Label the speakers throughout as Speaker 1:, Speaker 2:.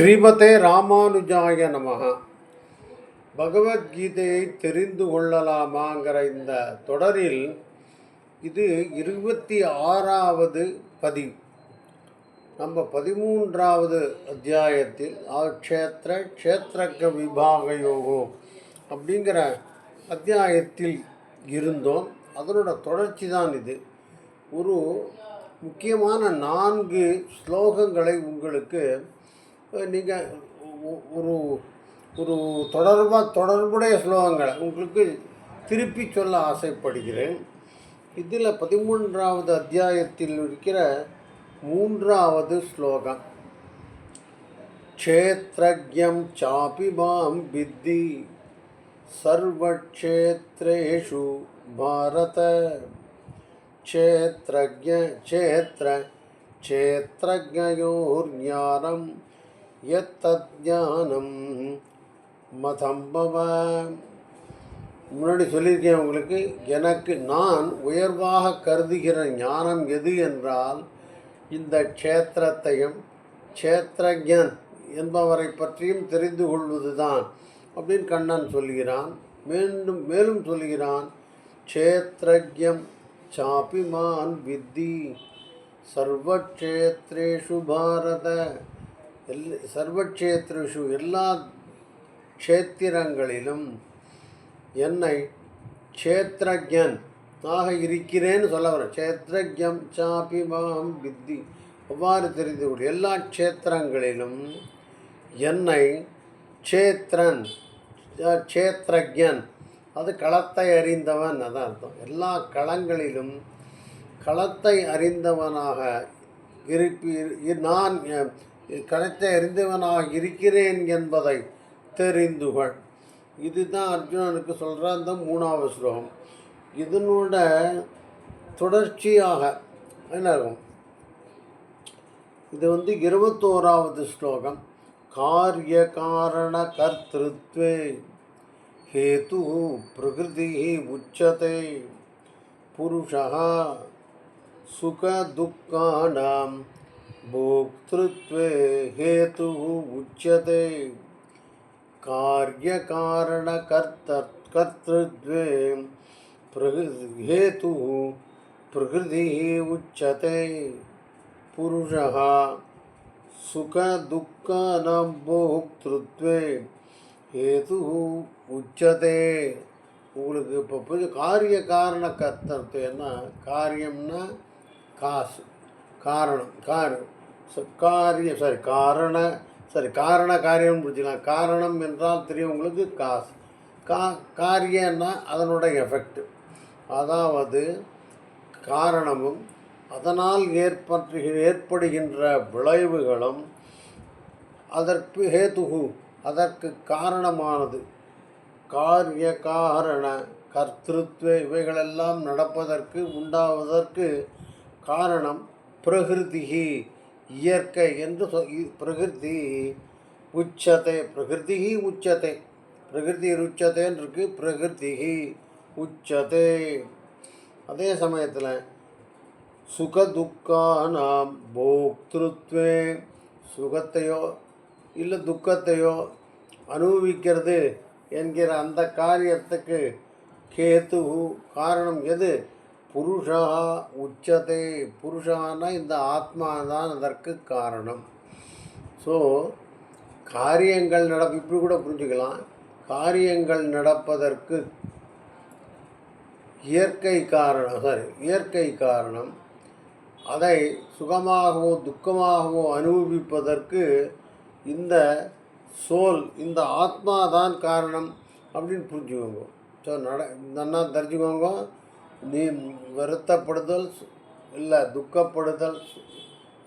Speaker 1: ஸ்ரீமதே ராமானுஜாய நமக. பகவத்கீதையை தெரிந்து கொள்ளலாமாங்கிற இந்த தொடரில் இது இருபத்தி ஆறாவது பதிவு. நம்ம பதிமூன்றாவது அத்தியாயத்தில் ஆக்ஷேத்திர க்ஷேத்திரக்க விபாக யோகம் அப்படிங்கிற அத்தியாயத்தில் இருந்தோம். அதனோட தொடர்ச்சி தான் இது. ஒரு முக்கியமான நான்கு ஸ்லோகங்களை உங்களுக்கு நீங்கள் ஒரு ஒரு தொடர்பாக தொடர்புடைய ஸ்லோகங்களை உங்களுக்கு திருப்பி சொல்ல ஆசைப்படுகிறேன். இதில் பதிமூன்றாவது அத்தியாயத்தில் இருக்கிற மூன்றாவது ஸ்லோகம். க்ஷேத்ரஜம் சாபி மாம் வித்தி சர்வக்ஷேத்ரேஷு பாரத. க்ஷேத்ரஜ க்ஷேத்ர க்ஷேத்ரஜயோர் ஞானம். எத்தஜானம் மதம் பவ முன்னாடி சொல்லியிருக்கேன் உங்களுக்கு எனக்கு நான் உயர்வாக கருதுகிற ஞானம் எது என்றால் இந்த க்ஷேத்திரத்தையும் க்ஷேத்திரஜன் என்பவரை பற்றியும் தெரிந்து கொள்வதுதான் அப்படின்னு கண்ணன் சொல்கிறான். மீண்டும் மேலும் சொல்கிறான் க்ஷேத்திரஜம் சாப்பிமான் வித்தி சர்வக்ஷேத்ரேஷு பாரத. எல் சர்வக்ஷேத்ரிஷு எல்லா க்ஷேத்திரங்களிலும் என்னை க்ஷேத்ரஜன் ஆக இருக்கிறேன்னு சொல்ல வரேன் க்ஷேத்ரஜம் சாபி மாம் வித்தி. அவ்வாறு தெரிந்து கொள். எல்லா க்ஷேத்திரங்களிலும் என்னை க்ஷேத்ரன் க்ஷேத்ரஜன் அது களத்தை அறிந்தவன் அதான் அர்த்தம். எல்லா களங்களிலும் களத்தை அறிந்தவனாக இருப்பீர் நான் கருத்தை அறிந்தவனாக இருக்கிறேன் என்பதை தெரிந்துகள். இதுதான் அர்ஜுனனுக்கு சொல்கிற அந்த மூணாவது ஸ்லோகம். இதனோட தொடர்ச்சியாக என்ன இது வந்து இருபத்தோராவது ஸ்லோகம். காரிய காரண கர்த்திருத்வே ஹேது பிரகிருதி உச்சதை. புருஷா சுக துக்கானாம் भोक्तृत्वे हेतुः उच्यते कार्यकारणकर्तृत्वे प्रकृति हेतुः प्रकृतिः उच्यते पुरुषः सुखदुःखानां भोक्तृत्वे हेतु உச்சதே உங்களுக்கு இப்போ புது காரிய காரண கர்த்தத்துவம்னா காரியம்னா காசு காரணம் காரணம் காரிய சாரி காரண சரி காரண காரியம் பிடிச்சிக்கலாம் காரணம் என்றால் தெரியும் உங்களுக்கு காசு. கா காரியம்னா அதனுடைய எஃபெக்ட் அதாவது காரணமும் அதனால் ஏற்பட்டு ஏற்படுகின்ற விளைவுகளும் அதற்கு ஹேதுகு அதற்கு காரணமானது. காரிய காரண கர்த்திருத்வ இவைகளெல்லாம் நடப்பதற்கு உண்டாவதற்கு காரணம் பிரகிருதிகி இயற்கை என்று சொ பிரகிருதி உச்சத்தை பிரகிருதி உச்சத்தை. பிரகிருதி உச்சத்தைன்னு இருக்கு பிரகிருதி உச்சத்தை. அதே சமயத்தில் சுகதுக்கானாம் போக்திருத்வே சுகத்தையோ இல்லை துக்கத்தையோ அனுபவிக்கிறது என்கிற அந்த காரியத்துக்கு கேத்து காரணம் எது? புருஷா உச்சதே. புருஷானா இந்த ஆத்மா தான் அதற்கு காரணம். ஸோ காரியங்கள் நட இப்படி கூட புரிஞ்சுக்கலாம். காரியங்கள் நடப்பதற்கு இயற்கை காரணம் சாரி இயற்கை காரணம். அதை சுகமாகவோ துக்கமாகவோ அனுபவிப்பதற்கு இந்த சோல் இந்த ஆத்மா தான் காரணம் அப்படின்னு புரிஞ்சுக்கோங்க. ஸோ நட நல்லா தெரிஞ்சுக்கோங்க. நீ வருத்தப்படுதல் இல்லை துக்கப்படுதல்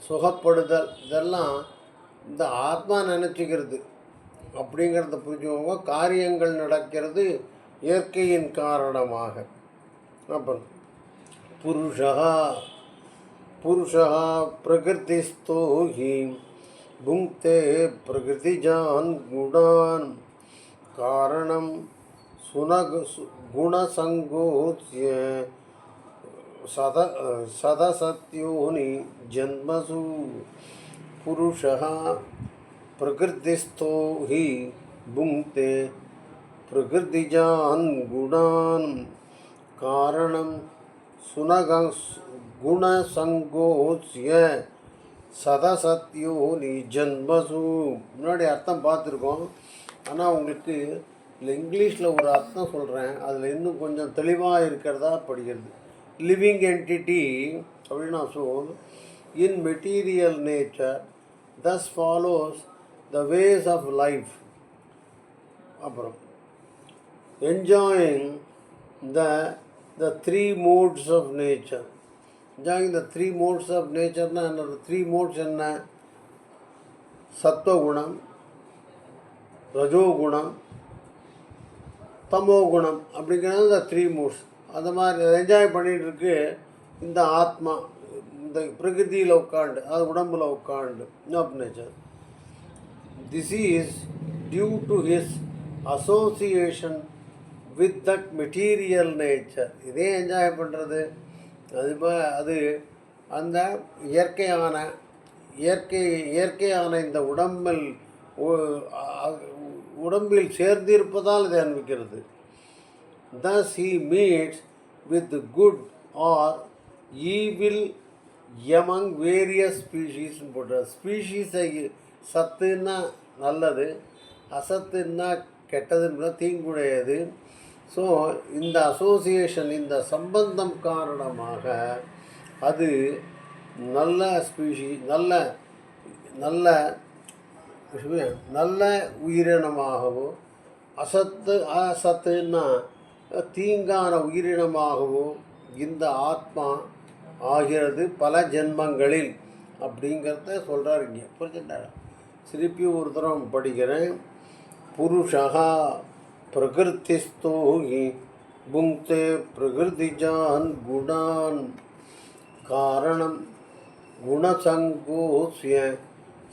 Speaker 1: சுகப்படுதல் இதெல்லாம் இந்த ஆத்மா நினச்சிக்கிறது. அப்படிங்கிறத புரிஞ்சுக்கோங்க. காரியங்கள் நடக்கிறது இயற்கையின் காரணமாக. அப்புறம் புருஷா புருஷா பிரகிருதிஸ்தோகி பிரகிருதி ஜான் குணான் காரணம் कारणं सुनग गुणसङ्गोच्य सद सदसत्योनि जन्मसु पुरुषः प्रकृतिस्थो हि भुङ्क्ते प्रकृतिजान् गुणान् कारणं सुनग गुणसङ्गोस्य சதசத்யோ நீ ஜன்மசு முன்னாடி அர்த்தம் பார்த்துருக்கோம் ஆனால் உங்களுக்கு இல்லை இங்கிலீஷில் ஒரு அர்த்தம் சொல்கிறேன் அதில் இன்னும் கொஞ்சம் தெளிவாக இருக்கிறதா படிக்கிறது லிவிங் என்டிட்டி அப்படின்னு நான் soul in material nature thus follows the ways of life அப்புறம் enjoying the the three modes of nature enjoying the three modes of நேச்சர்னால் னா என்ன த்ரீ மோட்ஸ் என்ன? சத்துவகுணம் ரஜோகுணம் தமோகுணம் அப்படிங்கிறது இந்த த்ரீ மூட்ஸ் அந்த மாதிரி என்ஜாய் பண்ணிகிட்டு இருக்கு இந்த ஆத்மா இந்த பிரகிருதியில் உட்காண்டு அது உடம்பில் உட்காண்டு of nature this is due to his association with that material nature இதே என்ஜாய் பண்ணுறது அது அது அந்த இயற்கையான இயற்கை இயற்கையான இந்த உடம்பில் உடம்பில் சேர்ந்திருப்பதால் இதை அனுபவிக்கிறது. Thus he meets with good or evil among various ஸ்பீஷீஸ்னு போட்டார் ஸ்பீஷீஸை சத்துன்னா நல்லது அசத்துன்னா கெட்டதுன்னா தீங்குடையது. ஸோ இந்த அசோசியேஷன் இந்த சம்பந்தம் காரணமாக அது நல்ல ஸ்பீஷி நல்ல நல்ல நல்ல உயிரினமாகவோ அசத்து அசத்துன்னா தீங்கான உயிரினமாகவோ இந்த ஆத்மா ஆகிறது பல ஜென்மங்களில் அப்படிங்கிறத சொல்கிறார் இங்கே. புரிஞ்சுட்டாரா? திருப்பி ஒரு தரம் படிக்கிறேன். புருஷா பிரகிருத்திஸ்தோ ஹி புங்க்தே பிரகிருதிஜான் குணான் காரணம் குணசங்கோசிய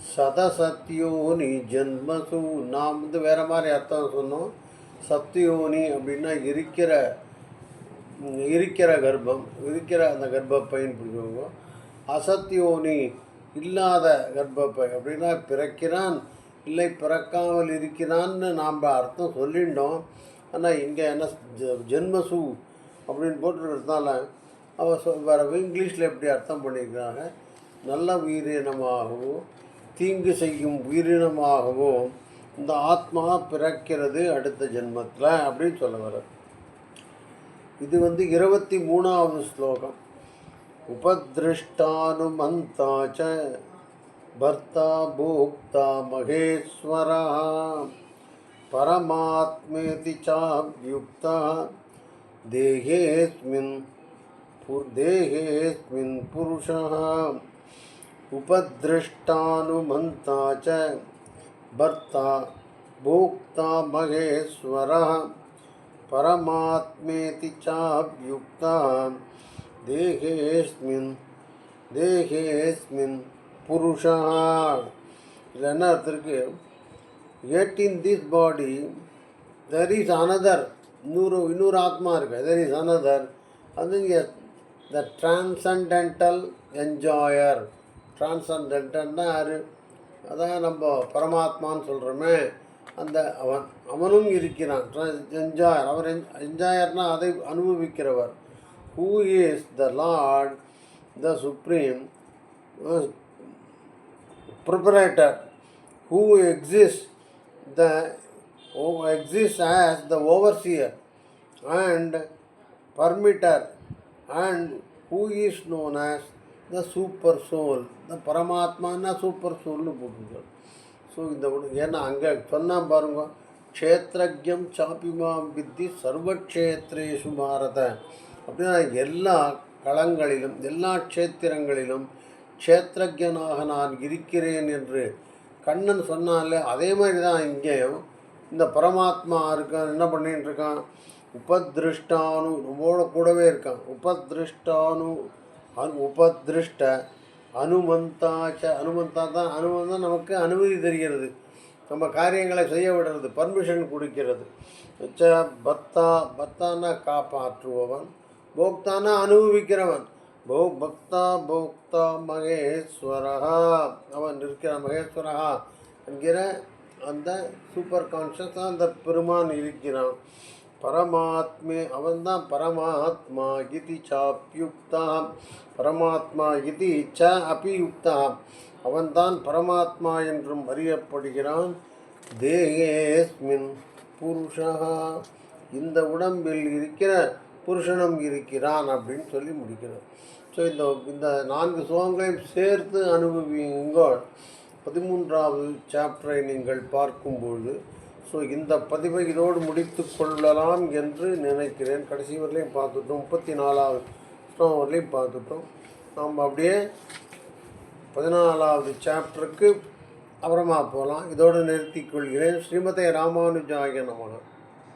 Speaker 1: சதசத்தியோனி ஜென்மசு. நாம் வந்து வேறு மாதிரி அர்த்தம் சொன்னோம். சத்தியோனி அப்படின்னா இருக்கிற இருக்கிற கர்ப்பம் இருக்கிற அந்த கர்ப்பப்பைன்னு பிடிச்சவங்க அசத்தியோனி இல்லாத கர்ப்பப்பை அப்படின்னா பிறக்கிறான் இல்லை பிறக்காமல் இருக்கிறான்னு நாம் அர்த்தம் சொல்லிட்டோம். ஆனால் இங்கே என்ன ஜென்மசு அப்படின்னு போட்டுருக்கிறதுனால அவன் சொ வேறு இங்கிலீஷில் எப்படி அர்த்தம் பண்ணியிருக்கிறாங்க நல்ல உயிரினமாகவோ தீங்கு செய்யும் உயிரினமாகவோ இந்த ஆத்மா பிறக்கிறது அடுத்த ஜென்மத்தில் அப்படின்னு சொல்ல வர இது வந்து இருபத்தி மூணாவது ஸ்லோகம். உபதிருஷ்டானுமந்தாச்ச பர்த்தா போக்தா மகேஸ்வரா பரமாத்மேதி சாப்யுக்தா தேகேஸ்மின் தேகேஸ்மின் புருஷா पुरुषः उपद्रष्टानुमन्ता च भर्ता भोक्ता महेश्वरः परमात्मेति चाप्युक्तः देहेऽस्मिन् देहेऽस्मिन् पुरुषः இதில் என்ன அர்த்தம் இருக்கு yet in this body there is another இன்னொரு இன்னொரு ஆத்மா இருக்கு there is another அது இங்கே த டிரான்சண்டென்டல் என்ஜாயர் டிரான்சண்டென்டல்னா யார்? அதான் நம்ம பரமாத்மான்னு சொல்கிறோமே அந்த அவன் அவனும் இருக்கிறான். என்ஜாயர் அவர் என்ஜாயர்னா அதை அனுபவிக்கிறவர். Who is the lord the supreme proprietor who exist the exist as the overseer and permitter and who is known as the super soul. இந்த the பரமாத்மான்னா சூப்பர் சோல்னு போட்டிருக்காரு. ஸோ இந்த ஏன்னா அங்கே சொன்னால் பாருங்க க்ஷேத்ரஜம் சாப்பிமாம் வித்தி சர்வக்ஷேத்ரேஷு பாரத. அப்படின்னா எல்லா களங்களிலும் எல்லா க்ஷேத்திரங்களிலும் க்ஷேத்திரஜனாக நான் இருக்கிறேன் என்று கண்ணன் சொன்னாலே அதே மாதிரி தான் இங்கேயும் இந்த பரமாத்மா இருக்கான் என்ன பண்ணிகிட்டு இருக்கான்? உபதிருஷ்டானு நம்மோட கூடவே இருக்கான். உபதிருஷ்டானு அனு உபதிருஷ்ட அனுமந்தாச்ச அனுமந்தா தான் அனுமந்தான் நமக்கு அனுமதி தெரிகிறது. நம்ம காரியங்களை செய்ய விடுறது பர்மிஷன் கொடுக்கிறது. வச்ச பத்தா பத்தானா காப்பாற்றுபவன் போக்தானா அனுபவிக்கிறவன். போ பக்தா போக்தா மகேஸ்வரா. அவன் இருக்கிற மகேஸ்வரா என்கிற அந்த சூப்பர் கான்ஷியஸாக அந்த பெருமான் இருக்கிறான். பரமாத்மே அவன்தான் பரமாத்மா இது சாப்யுக்தா பரமாத்மா இது ச அபியுக்தா. அவன்தான் பரமாத்மா என்றும் அறியப்படுகிறான். தேகேஸ்மின் புருஷா. இந்த உடம்பில் இருக்கிற புருஷனும் இருக்கிறான் அப்படின்னு சொல்லி முடிக்கிறோம் ஸோ இந்த இந்த நான்கு சுகங்களையும் சேர்த்து அனுபவியுங்கள். பதிமூன்றாவது சாப்டரை நீங்கள் பார்க்கும்பொழுது ஸோ இந்த பதிவை இதோடு முடித்து கொள்ளலாம் என்று நினைக்கிறேன். கடைசி வரலையும் பார்த்துட்டோம். முப்பத்தி நாலாவது ஸ்லோகம் வரலையும் பார்த்துட்டோம். நாம் அப்படியே பதினாலாவது சாப்டருக்கு அப்புறமா போகலாம். இதோடு நிறுத்திக் கொள்கிறேன். ஸ்ரீமதே ராமானுஜாய நமக.